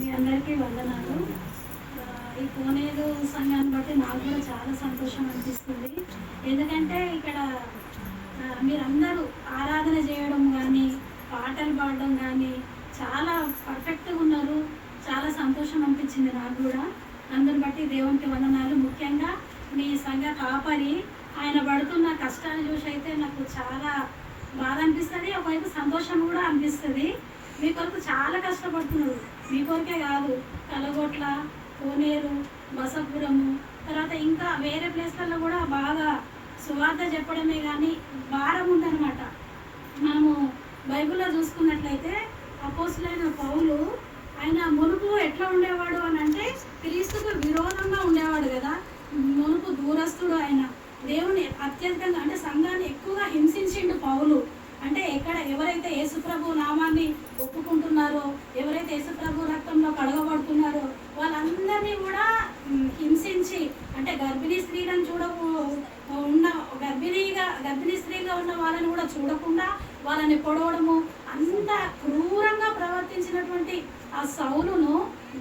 మీ అందరికీ వందనాలు. ఈ కోనేరు సంఘాన్ని బట్టి నాకు కూడా చాలా సంతోషం అనిపిస్తుంది. ఎందుకంటే ఇక్కడ మీరందరూ ఆరాధన చేయడం కానీ పాటలు పాడడం కానీ చాలా పర్ఫెక్ట్గా ఉన్నారు. చాలా సంతోషం అనిపించింది నాకు కూడా. అందరిని బట్టి దేవునికి వందనాలు. ముఖ్యంగా మీ సంఘ కాపరి ఆయన పడుతున్న కష్టాన్ని చూసి అయితే నాకు చాలా బాధ అనిపిస్తుంది. ఒకవైపు సంతోషం కూడా అనిపిస్తుంది. మీ కొరకు చాలా కష్టపడుతున్నారు. మీ కాదు. కలగొట్ల కోనేరు బసపురము తర్వాత ఇంకా వేరే ప్లేస్లలో కూడా బాగా సువార్త చెప్పడమే కానీ భారం ఉందన్నమాట. మనము బైబిల్లో చూసుకున్నట్లయితే అపోసులైన పౌలు ఆయన మునుపు ఎట్లా ఉండేవాడు అని అంటే క్రీస్తుకు విరోధంగా ఉండేవాడు కదా. ఉన్న వాళ్ళని కూడా చూడకుండా వాళ్ళని పొడవడము అంత క్రూరంగా ప్రవర్తించినటువంటి ఆ సౌలును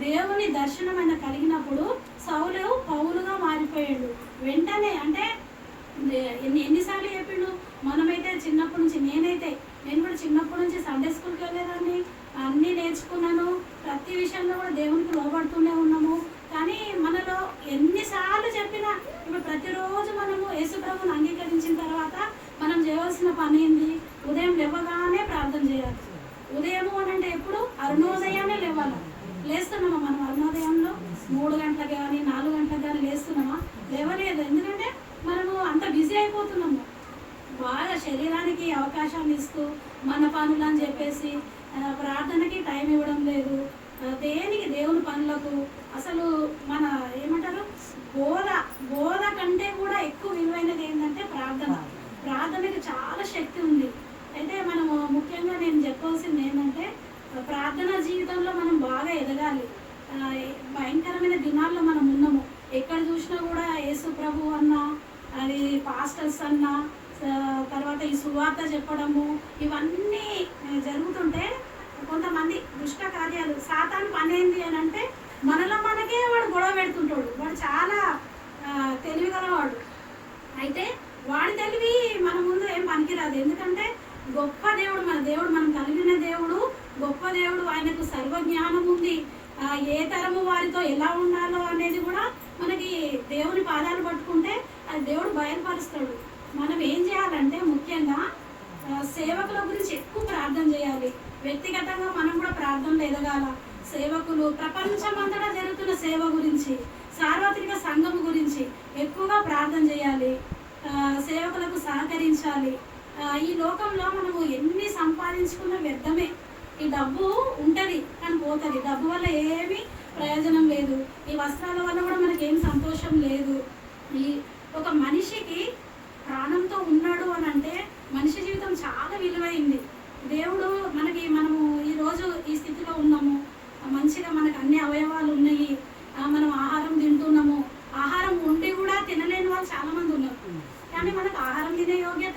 దేవుని దర్శనం కలిగినప్పుడు సౌలు పౌలుగా మారిపోయాడు. వెంటనే అంటే ఎన్ని ఎన్నిసార్లు చెప్పిండు? మనమైతే చిన్నప్పటి నుంచి నేనైతే నేను కూడా చిన్నప్పటి నుంచి సండే స్కూల్కి వెళ్ళేదాన్ని. అన్నీ నేర్చుకున్నాను. ప్రతి విషయంలో కూడా దేవునికి లోబడుతూనే ఉన్నాము. కానీ మనలో ఎన్నిసార్లు చెప్పినా ఇప్పుడు ప్రతిరోజు మనము యేసుప్రభుని అంగీకరించిన తర్వాత చేయవలసిన పని ఏంది? ఉదయం లేవగానే ప్రార్థన చేయాలి. ఉదయము అని అంటే ఎప్పుడు? అరుణోదయాన్నే లేవాలి. లేస్తున్నామా మనం అరుణోదయంలో? మూడు గంటలకు కానీ నాలుగు గంటలకు కానీ లేస్తున్నామా? లేవలేదు. ఎందుకంటే మనము అంత బిజీ అయిపోతున్నాము. బాగా శరీరానికి అవకాశాన్ని ఇస్తూ మన పనులు అని చెప్పేసి ప్రార్థనకి టైం ఇవ్వడం లేదు. దేనికి? దేవుని పనులకు. అసలు మన ఏమంటారు? బోధ బోధ కంటే కూడా ఎక్కువ విలువైనది ఏంటంటే ప్రార్థన. ప్రార్థనకి చాలా శక్తి ఉంది. అయితే మనము ముఖ్యంగా నేను చెప్పవలసింది ఏంటంటే ప్రార్థన ప్రార్థనా జీవితంలో మనం బాగా ఎదగాలి. భయంకరమైన దినాల్లో మనం ఉన్నాము. ఎక్కడ చూసినా కూడా యేసు ప్రభు అన్న అది పాస్టర్స్ అన్న తర్వాత ఈ సువార్త చెప్పడము ఇవన్నీ జరుగుతుంటే కొంతమంది దుష్ట కార్యాలు సాతాను పని ఏంది అని అంటే మనలో మనకే వాడు గొడవ పెడుతుంటాడు. వాడు చాలా తెలివిగలవాడు. అయితే వాడి తెలివి మన ముందు ఏం పనికిరాదు. ఎందుకంటే గొప్ప దేవుడు మన దేవుడు మనం కలిగిన దేవుడు గొప్ప దేవుడు ఆయనకు సర్వజ్ఞానం ఉంది. ఏ తరము వారితో ఎలా ఉండాలో అనేది కూడా మనకి దేవుని పాదాలు పట్టుకుంటే అది దేవుడు బయలుపరుస్తాడు. మనం ఏం చేయాలంటే ముఖ్యంగా సేవకుల గురించి ఎక్కువ ప్రార్థన చేయాలి. వ్యక్తిగతంగా మనం కూడా ప్రార్థనలు ఎదగాల. సేవకులు ప్రపంచమంతటా జరుగుతున్న సేవ గురించి సార్వత్రిక సంఘం గురించి ఎక్కువగా ప్రార్థన చేయాలి ఆ, సేవకులకు సహకరించాలి ఈ లోకంలో మనము ఎన్ని సంపాదించుకున్న వ్యర్థమే. ఈ డబ్బు ఉంటుంది కానీ పోతుంది. డబ్బు వల్ల ఏమీ ప్రయోజనం లేదు. ఈ వస్త్రాల వల్ల కూడా మనకి ఏం సంతోషం లేదు. ఈ ఒక మనిషికి ప్రాణంతో ఉన్నాడు అని అంటే మనిషి జీవితం చాలా విలువైంది. దేవుడు మనకి మనము ఈ రోజు ఈ స్థితిలో ఉన్నాము. మంచిగా మనకు అన్ని అవయవాలు ఉన్నాయి. మనం ఆహారం తింటున్నాము. ఆహారం ఉండి కూడా తినలేని వాళ్ళు చాలామంది ఉన్నారు. కానీ మనకు ఆహారం తినే యోగ్యత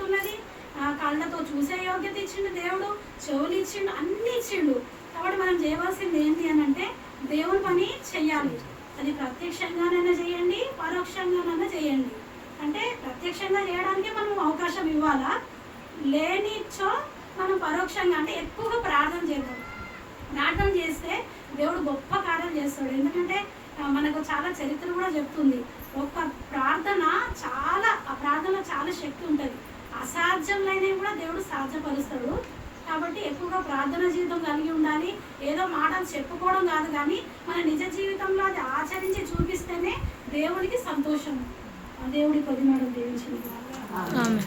కళ్ళతో చూసే యోగ్యత ఇచ్చిండు దేవుడు చెవులు ఇచ్చిండు అన్ని ఇచ్చిండు. కాబట్టి మనం చేయవలసింది ఏంటి అని అంటే దేవుని పని చెయ్యాలి. అది ప్రత్యక్షంగానైనా చేయండి పరోక్షంగానైనా చేయండి. అంటే ప్రత్యక్షంగా చేయడానికి మనం అవకాశం ఇవ్వాలా? లేనిచ్చో మనం పరోక్షంగా అంటే ఎక్కువగా ప్రార్థన చేద్దాం. ప్రార్థన చేస్తే దేవుడు గొప్ప కార్యం చేస్తాడు. ఎందుకంటే మనకు చాలా చరిత్ర కూడా చెప్తుంది. ఒక్క ప్రార్థన చాలా ఆ ప్రార్థన చాలా శక్తి ఉంటుంది. అసాధ్యంలైనవి కూడా దేవుడు సాధ్యపరుస్తాడు. కాబట్టి ఎక్కువగా ప్రార్థన జీవితం కలిగి ఉండాలి. ఏదో మాటలు చెప్పుకోవడం కాదు కానీ మన నిజ జీవితంలో అది ఆచరించి చూపిస్తేనే దేవునికి సంతోషం. ఆ దేవుడి కొద్ది మాట దీవించింది ఆమె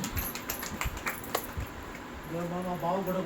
బావ గొడవ